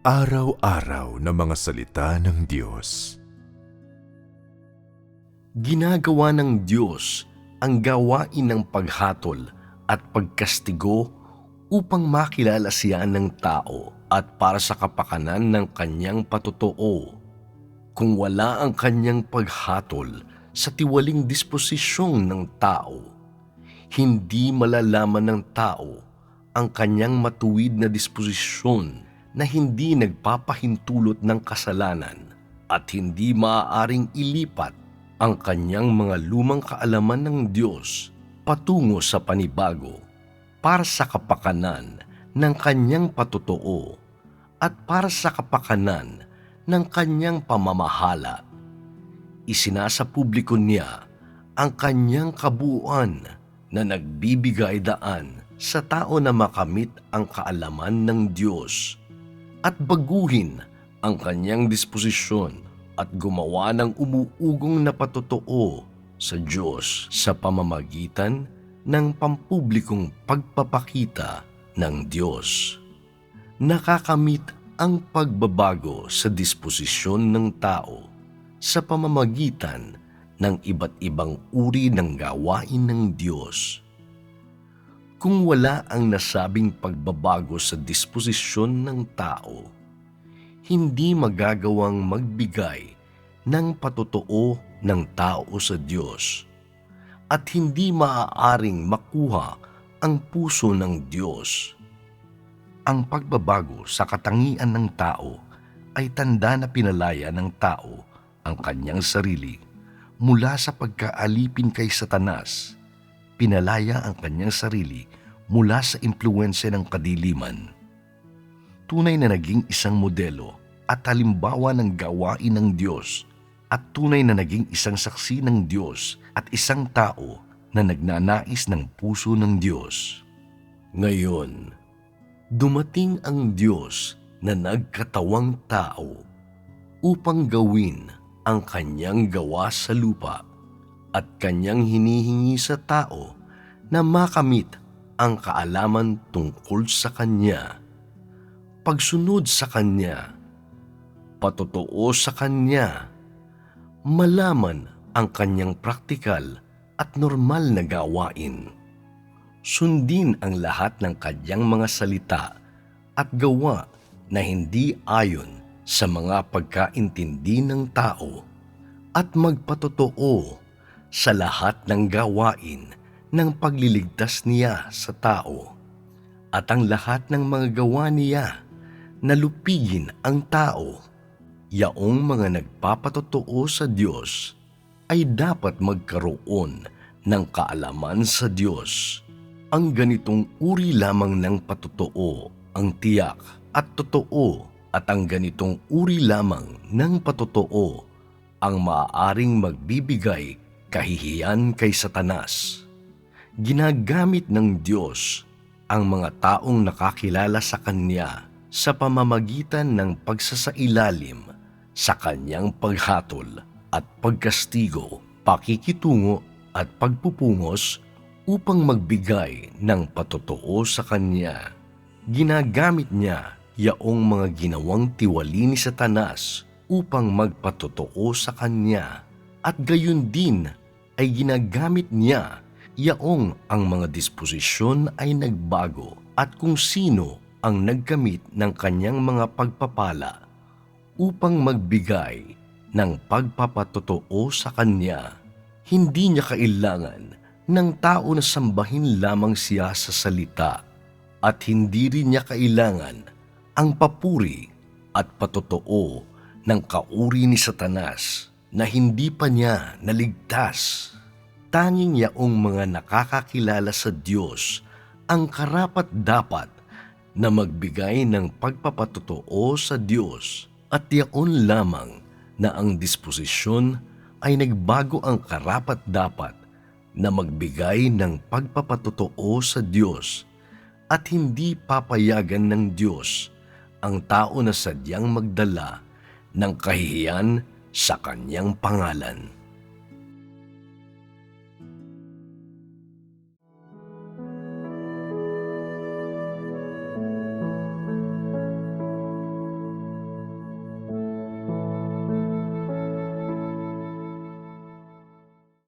Araw-araw na mga salita ng Diyos. Ginagawa ng Diyos ang gawain ng paghatol at pagkastigo upang makilala siya ng tao at para sa kapakanan ng kanyang patotoo. Kung wala ang kanyang paghatol sa tiwaling disposisyong ng tao, hindi malalaman ng tao ang kanyang matuwid na disposisyon na hindi nagpapahintulot ng kasalanan at hindi maaaring ilipat ang kanyang mga lumang kaalaman ng Diyos patungo sa panibago para sa kapakanan ng kanyang patotoo at para sa kapakanan ng kanyang pamamahala. Isinasa publiko niya ang kanyang kabuuan na nagbibigay daan sa tao na makamit ang kaalaman ng Diyos at baguhin ang kanyang disposisyon at gumawa ng umuugong na patotoo sa Diyos sa pamamagitan ng pampublikong pagpapakita ng Diyos. Nakakamit ang pagbabago sa disposisyon ng tao sa pamamagitan ng iba't ibang uri ng gawain ng Diyos. Kung wala ang nasabing pagbabago sa disposisyon ng tao, hindi magagawang magbigay ng patotoo ng tao sa Diyos at hindi maaaring makuha ang puso ng Diyos. Ang pagbabago sa katangian ng tao ay tanda na pinalaya ng tao ang kanyang sarili mula sa pagkaalipin kay Satanas. Pinalaya ang kanyang sarili mula sa impluensya ng kadiliman. Tunay na naging isang modelo at halimbawa ng gawain ng Diyos at tunay na naging isang saksi ng Diyos at isang tao na nagnanais ng puso ng Diyos. Ngayon, dumating ang Diyos na nagkatawang tao upang gawin ang kanyang gawa sa lupa at kanyang hinihingi sa tao na makamit ang kaalaman tungkol sa kanya, pagsunod sa kanya, patotoo sa kanya, malaman ang kanyang praktikal at normal na gawain. Sundin ang lahat ng kanyang mga salita at gawa na hindi ayon sa mga pagkaintindi ng tao at magpatotoo sa lahat ng gawain ng pagliligtas niya sa tao at ang lahat ng mga gawa niya na lupigin ang tao. Yaong mga nagpapatotoo sa Diyos ay dapat magkaroon ng kaalaman sa Diyos. Ang ganitong uri lamang ng patotoo ang tiyak at totoo at ang ganitong uri lamang ng patotoo ang maaaring magbibigay kahihiyan kay Satanas. Ginagamit ng Diyos ang mga taong nakakilala sa Kanya sa pamamagitan ng pagsasailalim sa Kanyang paghatol at pagkastigo, pakikitungo at pagpupungos upang magbigay ng patotoo sa Kanya. Ginagamit niya yaong mga ginawang tiwali ni Satanas upang magpatotoo sa Kanya at gayon din ay ginagamit niya yaong ang mga disposisyon ay nagbago at kung sino ang nagkamit ng kanyang mga pagpapala upang magbigay ng pagpapatotoo sa kanya. Hindi niya kailangan ng tao na sambahin lamang siya sa salita at hindi rin niya kailangan ang papuri at patotoo ng kauri ni Satanas na hindi pa niya naligtas. Tanging yaong mga nakakakilala sa Diyos ang karapat dapat na magbigay ng pagpapatotoo sa Diyos at yaon lamang na ang disposisyon ay nagbago ang karapat dapat na magbigay ng pagpapatotoo sa Diyos at hindi papayagan ng Diyos ang tao na sadyang magdala ng kahihiyan sa kanyang pangalan.